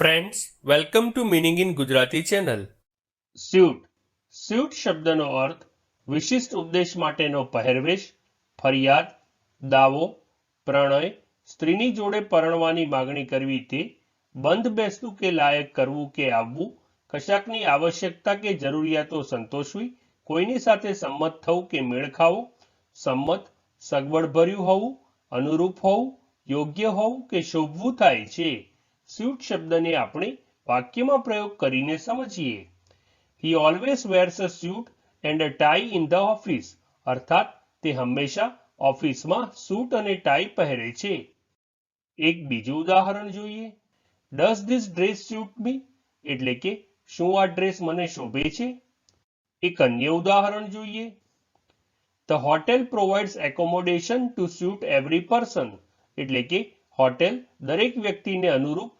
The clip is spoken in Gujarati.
Friends welcome to meaning in Gujarati channel suit suit શબ્દનો અર્થ વિશિષ્ટ ઉપદેશ માટેનો પહેરવેશ ફરિયાદ દાવો પ્રણય સ્ત્રીની જોડે પરણવાની માગણી કરવી તે બંધ બેસતું કે લાયક કરવું કે આવવું કશાકની આવશ્યકતા કે જરૂરિયાતો સંતોષવી કોઈની સાથે સંમત થવું કે મેળ ખાવો સંમત સગવડભર્યું હોવું અનુરૂપ હોવું યોગ્ય હોવું કે શોભવું થાય છે સ્યુટ શબ્દને આપણે વાક્યમાં પ્રયોગ કરીને સમજીએ. He always wears a suit and a tie in the office અર્થાત, તે હંમેશા ઓફિસમાં સૂટ અને ટાઈ પહેરે છે. એક બીજું ઉદાહરણ જોઈએ. Does this dress suit me એટલે કે, શું આ ડ્રેસ મને શોભે છે? એક અન્ય ઉદાહરણ જોઈએ. The hotel provides accommodation to suit every person એટલે કે હોટેલ દરેક વ્યક્તિને અનુરૂપ